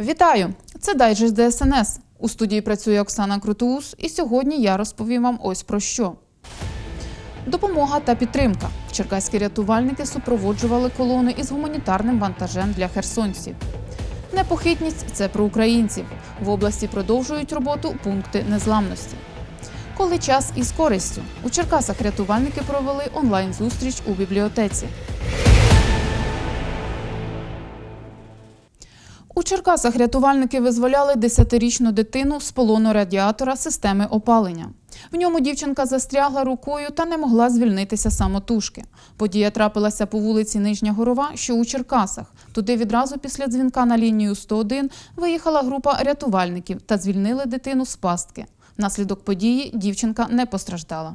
Вітаю! Це Дайджест ДСНС. У студії працює Оксана Крутоус, і сьогодні я розповім вам ось про що. Допомога та підтримка. Черкаські рятувальники супроводжували колони із гуманітарним вантажем для херсонців. Непохитність це про українців. В області продовжують роботу пункти незламності. Коли час із користю у Черкасах рятувальники провели онлайн-зустріч у бібліотеці. У Черкасах рятувальники визволяли 10-річну дитину з полону радіатора системи опалення. В ньому дівчинка застрягла рукою та не могла звільнитися самотужки. Подія трапилася по вулиці Нижня Горова, що у Черкасах. Туди відразу після дзвінка на лінію 101 виїхала група рятувальників та звільнили дитину з пастки. Внаслідок події дівчинка не постраждала.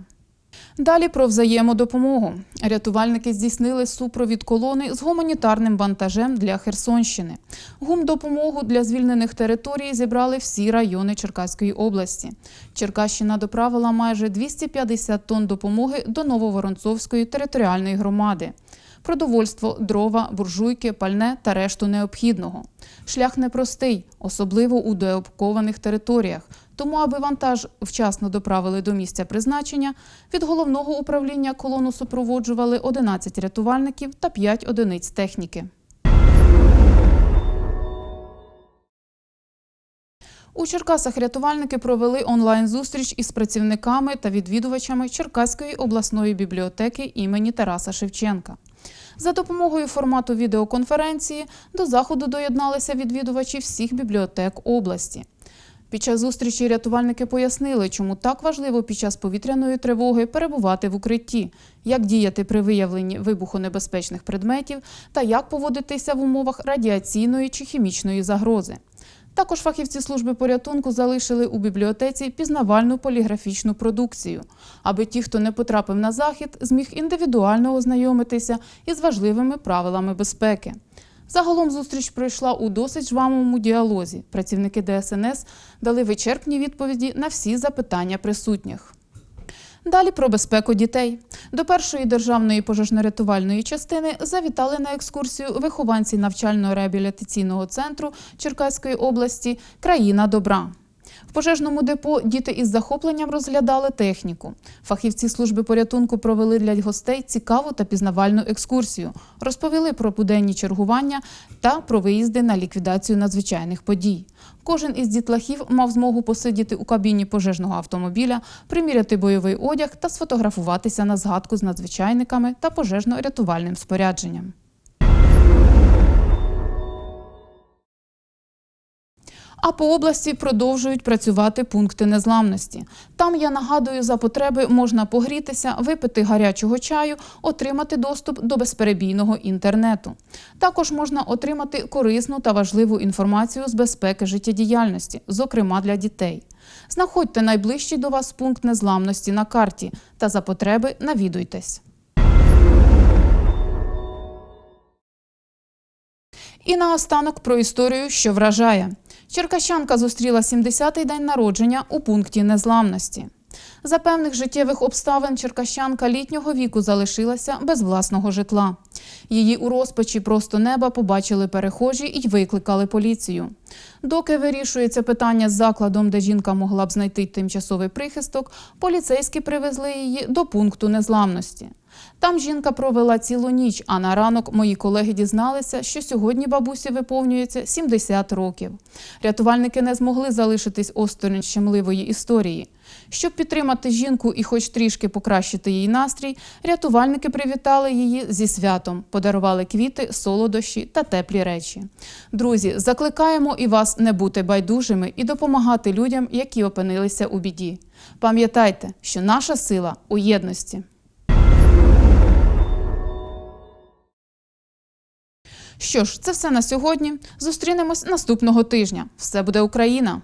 Далі про взаємодопомогу. Рятувальники здійснили супровід колони з гуманітарним вантажем для Херсонщини. Гумдопомогу для звільнених територій зібрали всі райони Черкаської області. Черкащина доправила майже 250 тонн допомоги до Нововоронцовської територіальної громади. Продовольство, дрова, буржуйки, пальне та решту необхідного. Шлях непростий, особливо у деокупованих територіях. Тому, аби вантаж вчасно доправили до місця призначення, від головного управління колону супроводжували 11 рятувальників та 5 одиниць техніки. У Черкасах рятувальники провели онлайн-зустріч із працівниками та відвідувачами Черкаської обласної бібліотеки імені Тараса Шевченка. За допомогою формату відеоконференції до заходу доєдналися відвідувачі всіх бібліотек області. Під час зустрічі рятувальники пояснили, чому так важливо під час повітряної тривоги перебувати в укритті, як діяти при виявленні вибухонебезпечних предметів та як поводитися в умовах радіаційної чи хімічної загрози. Також фахівці служби порятунку залишили у бібліотеці пізнавальну поліграфічну продукцію, аби ті, хто не потрапив на захід, зміг індивідуально ознайомитися із важливими правилами безпеки. Загалом зустріч пройшла у досить жвавому діалозі. Працівники ДСНС дали вичерпні відповіді на всі запитання присутніх. Далі про безпеку дітей. До першої державної пожежно-рятувальної частини завітали на екскурсію вихованці навчально-реабілітаційного центру Черкаської області Країна добра. Пожежному депо діти із захопленням розглядали техніку. Фахівці служби порятунку провели для гостей цікаву та пізнавальну екскурсію, розповіли про буденні чергування та про виїзди на ліквідацію надзвичайних подій. Кожен із дітлахів мав змогу посидіти у кабіні пожежного автомобіля, приміряти бойовий одяг та сфотографуватися на згадку з надзвичайниками та пожежно-рятувальним спорядженням. А по області продовжують працювати пункти незламності. Там, я нагадую, за потреби можна погрітися, випити гарячого чаю, отримати доступ до безперебійного інтернету. Також можна отримати корисну та важливу інформацію з безпеки життєдіяльності, зокрема для дітей. Знаходьте найближчий до вас пункт незламності на карті та за потреби навідуйтесь. І наостанок про історію, що вражає. Черкащанка зустріла 70-й день народження у пункті незламності. За певних життєвих обставин черкащанка літнього віку залишилася без власного житла. Її у розпачі просто неба побачили перехожі і викликали поліцію. Доки вирішується питання з закладом, де жінка могла б знайти тимчасовий прихисток, поліцейські привезли її до пункту незламності. Там жінка провела цілу ніч, а на ранок мої колеги дізналися, що сьогодні бабусі виповнюється 70 років. Рятувальники не змогли залишитись осторонь щемливої історії. Щоб підтримати жінку і хоч трішки покращити її настрій, рятувальники привітали її зі святом, подарували квіти, солодощі та теплі речі. Друзі, закликаємо і вас не бути байдужими і допомагати людям, які опинилися у біді. Пам'ятайте, що наша сила у єдності. Що ж, це все на сьогодні. Зустрінемось наступного тижня. Все буде Україна!